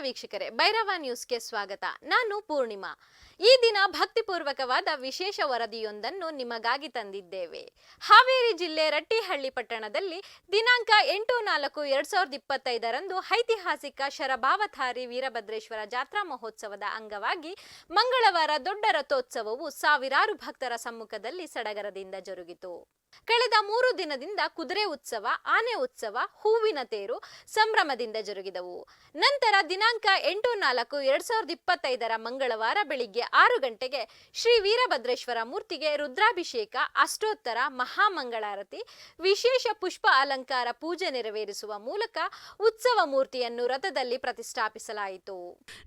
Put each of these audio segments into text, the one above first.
ವೀಕ್ಷಕರೇ, ಭೈರವ ನ್ಯೂಸ್ಗೆ ಸ್ವಾಗತ. ನಾನು ಪೂರ್ಣಿಮಾ. ಈ ದಿನ ಭಕ್ತಿಪೂರ್ವಕವಾದ ವಿಶೇಷ ವರದಿಯೊಂದನ್ನು ನಿಮಗಾಗಿ ತಂದಿದ್ದೇವೆ. ಹಾವೇರಿ ಜಿಲ್ಲೆ ರಟ್ಟಿಹಳ್ಳಿ ಪಟ್ಟಣದಲ್ಲಿ ದಿನಾಂಕ ಎಂಟು ನಾಲ್ಕು ಎರಡ್ ಸಾವಿರದ ಇಪ್ಪತ್ತೈದರಂದು ಐತಿಹಾಸಿಕ ಶರಭಾವತಾರಿ ವೀರಭದ್ರೇಶ್ವರ ಜಾತ್ರಾ ಮಹೋತ್ಸವದ ಅಂಗವಾಗಿ ಮಂಗಳವಾರ ದೊಡ್ಡ ರಥೋತ್ಸವವು ಸಾವಿರಾರು ಭಕ್ತರ ಸಮ್ಮುಖದಲ್ಲಿ ಸಡಗರದಿಂದ ಜರುಗಿತು. ಕಳೆದ ಮೂರು ದಿನದಿಂದ ಕುದುರೆ ಉತ್ಸವ, ಆನೆ ಉತ್ಸವ, ಹೂವಿನ ತೇರು ಸಂಭ್ರಮದಿಂದ ಜರುಗಿದವು. ನಂತರ ದಿನಾಂಕ ಎಂಟು ನಾಲ್ಕು ಎರಡ್ ಸಾವಿರದ ಇಪ್ಪತ್ತೈದರ ಮಂಗಳವಾರ ಬೆಳಿಗ್ಗೆ ಆರು ಗಂಟೆಗೆ ಶ್ರೀ ವೀರಭದ್ರೇಶ್ವರ ಮೂರ್ತಿಗೆ ರುದ್ರಾಭಿಷೇಕ, ಅಷ್ಟೋತ್ತರ, ಮಹಾಮಂಗಳಾರತಿ, ವಿಶೇಷ ಪುಷ್ಪ ಅಲಂಕಾರ ಪೂಜೆ ನೆರವೇರಿಸುವ ಮೂಲಕ ಉತ್ಸವ ಮೂರ್ತಿಯನ್ನು ರಥದಲ್ಲಿ ಪ್ರತಿಷ್ಠಾಪಿಸಲಾಯಿತು.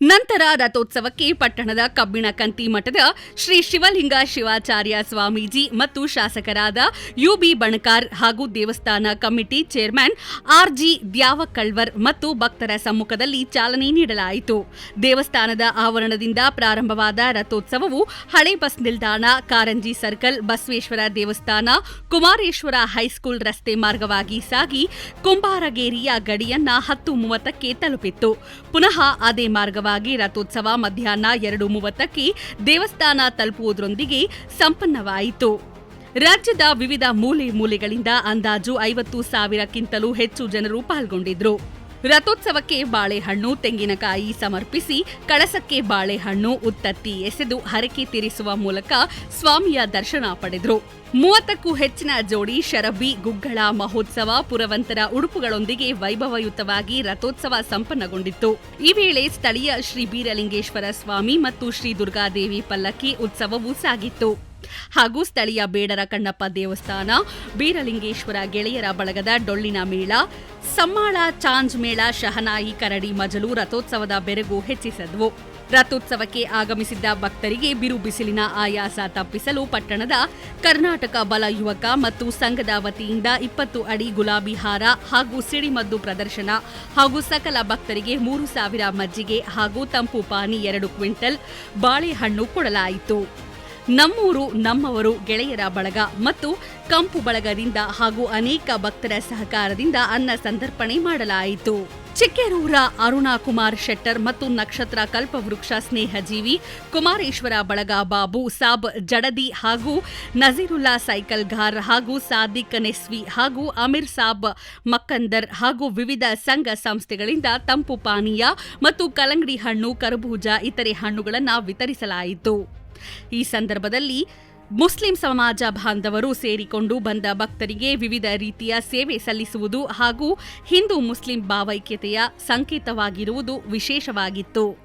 ನಂತರ ರಥೋತ್ಸವಕ್ಕೆ ಪಟ್ಟಣದ ಕಬ್ಬಿಣ ಕಂತಿ ಮಠದ ಶ್ರೀ ಶಿವಲಿಂಗ ಶಿವಾಚಾರ್ಯ ಸ್ವಾಮೀಜಿ ಮತ್ತು ಶಾಸಕರಾದ ಯುಬಿ ಬಣಕಾರ್ ಹಾಗೂ ದೇವಸ್ಥಾನ ಕಮಿಟಿ ಚೇರ್ಮನ್ ಆರ್ಜಿ ದ್ಯಾವಕಳ್ವರ್ ಮತ್ತು ಭಕ್ತರ ಸಮ್ಮುಖದಲ್ಲಿ ಚಾಲನೆ ನೀಡಲಾಯಿತು. ದೇವಸ್ಥಾನದ ಆವರಣದಿಂದ ಪ್ರಾರಂಭವಾದ ರಥೋತ್ಸವವು ಹಳೆ ಬಸ್ ನಿಲ್ದಾಣ, ಕಾರಂಜಿ ಸರ್ಕಲ್, ಬಸವೇಶ್ವರ ದೇವಸ್ಥಾನ, ಕುಮಾರೇಶ್ವರ ಹೈಸ್ಕೂಲ್ ರಸ್ತೆ ಮಾರ್ಗವಾಗಿ ಸಾಗಿ ಕುಂಬಾರಗೇರಿಯ ಗಡಿಯನ್ನ ಹತ್ತು ಮೂವತ್ತಕ್ಕೆ ತಲುಪಿತ್ತು. ಪುನಃ ಅದೇ ಮಾರ್ಗವಾಗಿ ರಥೋತ್ಸವ ಮಧ್ಯಾಹ್ನ ಎರಡು ಮೂವತ್ತಕ್ಕೆ ದೇವಸ್ಥಾನ ತಲುಪುವುದರೊಂದಿಗೆ ಸಂಪನ್ನವಾಯಿತು. ರಾಜ್ಯದ ವಿವಿಧ ಮೂಲೆ ಮೂಲೆಗಳಿಂದ ಅಂದಾಜು ಐವತ್ತು ಸಾವಿರಕ್ಕಿಂತಲೂ ಹೆಚ್ಚು ಜನರು ಪಾಲ್ಗೊಂಡಿದ್ರು. ರಥೋತ್ಸವಕ್ಕೆ ಬಾಳೆಹಣ್ಣು, ತೆಂಗಿನಕಾಯಿ ಸಮರ್ಪಿಸಿ ಕಳಸಕ್ಕೆ ಬಾಳೆಹಣ್ಣು, ಉತ್ತತ್ತಿ ಎಸೆದು ಹರಕೆ ತೀರಿಸುವ ಮೂಲಕ ಸ್ವಾಮಿಯ ದರ್ಶನ ಪಡೆದರು. ಮೂವತ್ತಕ್ಕೂ ಹೆಚ್ಚಿನ ಜೋಡಿ ಶರಬಿ ಗುಗ್ಗಳ, ಮಹೋತ್ಸವ, ಪುರವಂತರ ಉಡುಪುಗಳೊಂದಿಗೆ ವೈಭವಯುತವಾಗಿ ರಥೋತ್ಸವ ಸಂಪನ್ನಗೊಂಡಿತ್ತು. ಈ ವೇಳೆ ಸ್ಥಳೀಯ ಶ್ರೀ ಬೀರಲಿಂಗೇಶ್ವರ ಸ್ವಾಮಿ ಮತ್ತು ಶ್ರೀ ದುರ್ಗಾದೇವಿ ಪಲ್ಲಕ್ಕಿ ಉತ್ಸವವೂ ಸಾಗಿತ್ತು. ಹಾಗೂ ಸ್ಥಳೀಯ ಬೇಡರ ಕಣ್ಣಪ್ಪ ದೇವಸ್ಥಾನ, ಬೀರಲಿಂಗೇಶ್ವರ ಗೆಳೆಯರ ಬಳಗದ ಡೊಳ್ಳಿನ ಮೇಳ, ಸಮ್ಮಾಳ ಚಾಂಜ್ ಮೇಳ, ಶಹನಾಯಿ ಕರಡಿ ಮಜಲು ರಥೋತ್ಸವದ ಬೆರಗು ಹೆಚ್ಚಿಸಿದ್ವು. ರಥೋತ್ಸವಕ್ಕೆ ಆಗಮಿಸಿದ್ದ ಭಕ್ತರಿಗೆ ಬಿರು ಬಿಸಿಲಿನ ಆಯಾಸ ತಪ್ಪಿಸಲು ಪಟ್ಟಣದ ಕರ್ನಾಟಕ ಬಲ ಯುವಕ ಮತ್ತು ಸಂಘದ ವತಿಯಿಂದ ಇಪ್ಪತ್ತು ಅಡಿ ಗುಲಾಬಿ ಹಾರ ಹಾಗೂ ಸಿಡಿಮದ್ದು ಪ್ರದರ್ಶನ ಹಾಗೂ ಸಕಲ ಭಕ್ತರಿಗೆ ಮೂರು ಸಾವಿರ ಮಜ್ಜಿಗೆ ಹಾಗೂ ತಂಪು ಪಾನಿ ಎರಡು ಕ್ವಿಂಟಲ್ ಬಾಳೆಹಣ್ಣು ಕೊಡಲಾಯಿತು. ನಮ್ಮೂರು, ನಮ್ಮವರು, ಗೆಳೆಯರ ಬಳಗ ಮತ್ತು ಕಂಪು ಬಳಗದಿಂದ ಹಾಗೂ ಅನೇಕ ಭಕ್ತರ ಸಹಕಾರದಿಂದ ಅನ್ನ ಸಂದರ್ಪಣೆ ಮಾಡಲಾಯಿತು. ಚಿಕ್ಕೇರೂರ ಅರುಣಾ ಕುಮಾರ್ ಶೆಟ್ಟರ್ ಮತ್ತು ನಕ್ಷತ್ರ ಕಲ್ಪವೃಕ್ಷ ಸ್ನೇಹಜೀವಿ, ಕುಮಾರೇಶ್ವರ ಬಳಗ ಬಾಬು ಸಾಬ್ ಜಡದಿ ಹಾಗೂ ನಜೀರುಲ್ಲಾ ಸೈಕಲ್ ಘಾರ್ ಹಾಗೂ ಸಾದಿಕ್ ನೆಸ್ವಿ ಹಾಗೂ ಅಮೀರ್ ಸಾಬ್ ಮಕ್ಕಂದರ್ ಹಾಗೂ ವಿವಿಧ ಸಂಘ ಸಂಸ್ಥೆಗಳಿಂದ ತಂಪು ಪಾನೀಯ ಮತ್ತು ಕಲಂಗಡಿ ಹಣ್ಣು, ಕರಬೂಜ, ಇತರೆ ಹಣ್ಣುಗಳನ್ನು ವಿತರಿಸಲಾಯಿತು. ಈ ಸಂದರ್ಭದಲ್ಲಿ ಮುಸ್ಲಿಂ ಸಮಾಜ ಬಾಂಧವರು ಸೇರಿಕೊಂಡು ಬಂದ ಭಕ್ತರಿಗೆ ವಿವಿಧ ರೀತಿಯ ಸೇವೆ ಸಲ್ಲಿಸುವುದು ಹಾಗೂ ಹಿಂದೂ ಮುಸ್ಲಿಂ ಭಾವೈಕ್ಯತೆಯ ಸಂಕೇತವಾಗಿರುವುದು ವಿಶೇಷವಾಗಿತ್ತು.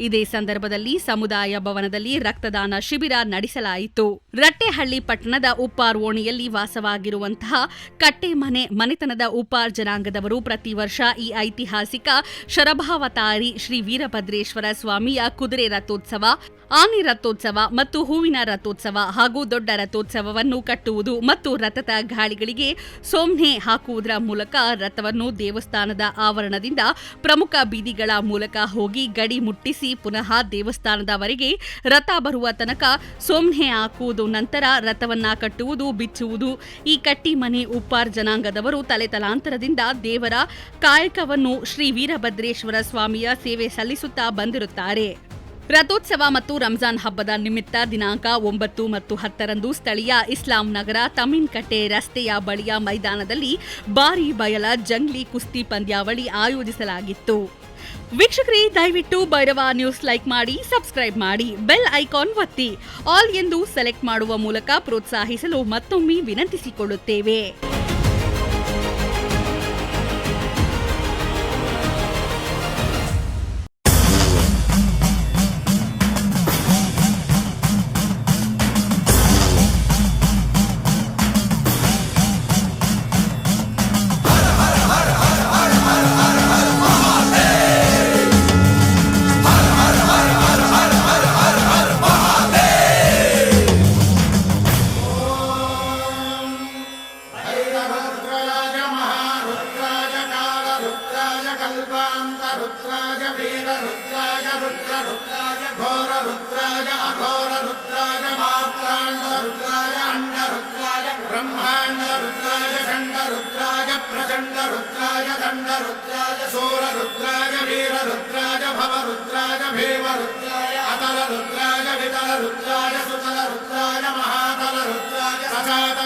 ಇದೇ ಸಂದರ್ಭದಲ್ಲಿ ಸಮುದಾಯ ಭವನದಲ್ಲಿ ರಕ್ತದಾನ ಶಿಬಿರ ನಡೆಸಲಾಯಿತು. ರಟ್ಟೆಹಳ್ಳಿ ಪಟ್ಟಣದ ಉಪ್ಪಾರ್ ಓಣಿಯಲ್ಲಿ ವಾಸವಾಗಿರುವಂತಹ ಕಟ್ಟೆಮನೆ ಮನೆತನದ ಉಪ್ಪಾರ್ ಜನಾಂಗದವರು ಪ್ರತಿ ವರ್ಷ ಈ ಐತಿಹಾಸಿಕ ಶರಭಾವತಾರಿ ಶ್ರೀ ವೀರಭದ್ರೇಶ್ವರ ಸ್ವಾಮಿಯ ಕುದುರೆ ರಥೋತ್ಸವ, ಆನೆ ರಥೋತ್ಸವ ಮತ್ತು ಹೂವಿನ ರಥೋತ್ಸವ ಹಾಗೂ ದೊಡ್ಡ ರಥೋತ್ಸವವನ್ನು ಕಟ್ಟುವುದು ಮತ್ತು ರಥದ ಗಾಳಿಗಳಿಗೆ ಸೋಮ್ನೆ ಹಾಕುವುದರ ಮೂಲಕ ರಥವನ್ನು ದೇವಸ್ಥಾನದ ಆವರಣದಿಂದ ಪ್ರಮುಖ ಬೀದಿಗಳ ಮೂಲಕ ಹೋಗಿ ಗಡಿ ಮುಟ್ಟಿಸಿ ಪುನಃ ದೇವಸ್ಥಾನದವರೆಗೆ ರಥ ಬರುವ ತನಕ ಸೋಮ್ನೆ ಹಾಕುವುದು, ನಂತರ ರಥವನ್ನ ಕಟ್ಟುವುದು, ಬಿಚ್ಚುವುದು. ಈ ಕಟ್ಟಿ ಮನೆ ಉಪ್ಪಾರ್ ಜನಾಂಗದವರು ತಲೆತಲಾಂತರದಿಂದ ದೇವರ ಕಾಯಕವನ್ನು ಶ್ರೀ ವೀರಭದ್ರೇಶ್ವರ ಸ್ವಾಮಿಯ ಸೇವೆ ಸಲ್ಲಿಸುತ್ತಾ ಬಂದಿರುತ್ತಾರೆ. ರಥೋತ್ಸವ ಮತ್ತು ರಂಜಾನ್ ಹಬ್ಬದ ನಿಮಿತ್ತ ದಿನಾಂಕ ಒಂಬತ್ತು ಮತ್ತು ಹತ್ತರಂದು ಸ್ಥಳೀಯ ಇಸ್ಲಾಂ ನಗರ ತಮಿನ್ಕಟ್ಟೆ ರಸ್ತೆಯ ಬಳಿಯ ಮೈದಾನದಲ್ಲಿ ಭಾರಿ ಬಯಲ, ಜಂಗ್ಲಿ ಕುಸ್ತಿ ಪಂದ್ಯಾವಳಿ ಆಯೋಜಿಸಲಾಗಿತ್ತು. ವೀಕ್ಷಕರೇ, ದಯವಿಟ್ಟು ಭೈರವ ನ್ಯೂಸ್ ಲೈಕ್ ಮಾಡಿ, ಸಬ್ಸ್ಕ್ರೈಬ್ ಮಾಡಿ, ಬೆಲ್ ಐಕಾನ್ ಒತ್ತಿ. ಆಲ್ ಎಂದು ಸೆಲೆಕ್ಟ್ ಮಾಡುವ ಮೂಲಕ ಪ್ರೋತ್ಸಾಹಿಸಲು ಮತ್ತೊಮ್ಮೆ ವಿನಂತಿಸಿಕೊಳ್ಳುತ್ತೇವೆ. रुद्राय घोररुद्राय अघोररुद्राय मात्राण्डरुद्राय अण्डरुद्राय ब्रह्माण्डरुद्राय खण्डरुद्राय प्रचण्डरुद्राय दण्डरुद्राय सूररुद्राय वीररुद्राय भवरुद्राय भीमरुद्राय अतलरुद्राय वितलरुद्राय सुतलरुद्राय महातलरुद्राय सजात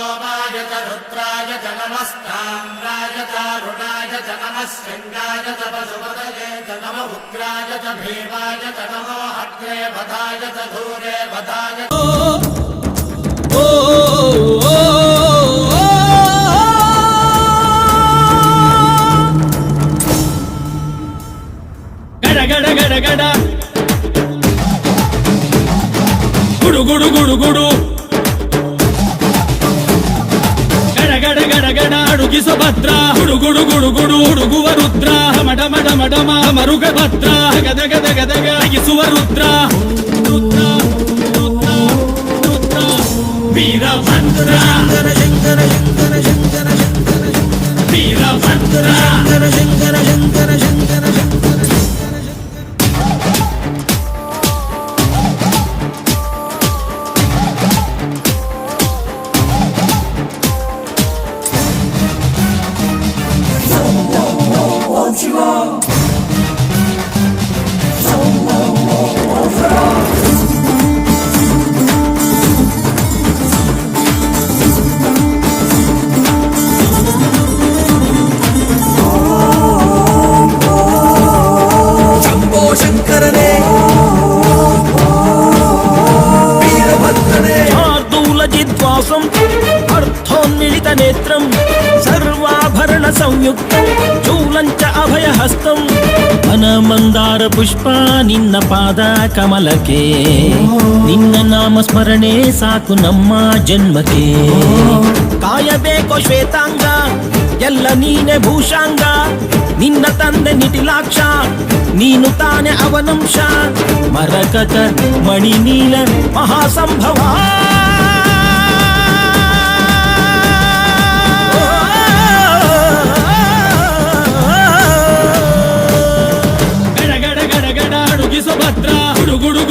सोमाय च रुद्राय च नमस्ताम्राय च रुणाय च नमः शृङ्गाय च पशुपतये च नम उग्राय च भीमाय च नमो अग्रे वधाय च धूरे वधाय గడ గడ గడ గడ గుడు గుడు గుడు గుడు గడ సుభద్ర గుడుగుడు గుడుగుడు ఉడుగువ రుద్ర మడ మడ మడమ మరుగ భద్ర గద గద గదగ ఇసువ రుద్ర. రుద్ర రుద్ర రుద్ర. వీరభద్ర. శంకర శంకర శంకర శంకర శంకర వీరభద్ర. శంకర శంకర Godzilla. జిద్వాసం అర్థోన్మిళిత నేత్రం సర్వాభరణ సంయుక్తం అభయహస్తం ವನಮಂದಾರ ಪುಷ್ಪ ನಿನ್ನ ಪಾದ ಕಮಲಕ್ಕೆ ನಿನ್ನ ನಾಮ ಸ್ಮರಣೆ ಸಾಕು ನಮ್ಮ ಜನ್ಮಕ್ಕೆ ಕಾಯಬೇಕೋ ಶ್ವೇತಾಂಗ ಎಲ್ಲ ನೀನೆ ಭೂಷಾಂಗ ನಿನ್ನ ತಂದೆ ನಿಟಿಲಾಕ್ಷ ನೀನು ತಾನೆ ಅವನಂಶ ಮರಕತ ಮಣಿ ನೀಲ ಮಹಾಸಂಭವ అడుగి సుభద్ర గుడు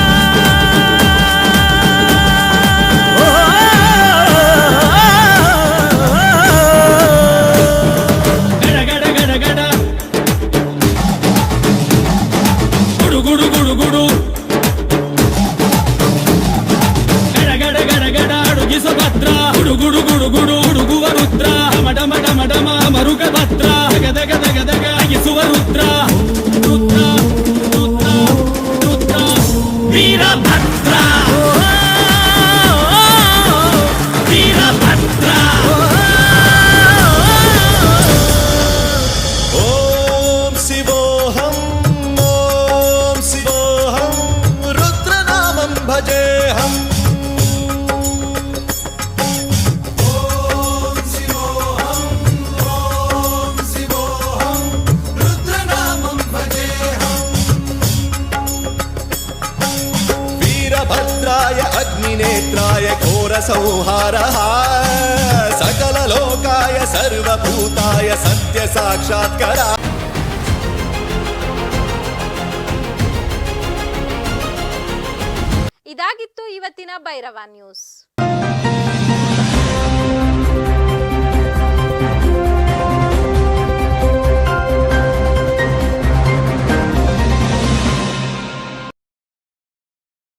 ಹರಹ ಸಕಲ ಲೋಕಾಯ ಸರ್ವಭೂತಾಯ ಸತ್ಯ ಸಾಕ್ಷಾತ್ಕಾರ. ಇದಾಗಿತ್ತು ಇವತ್ತಿನ ಭೈರವ ನ್ಯೂಸ್.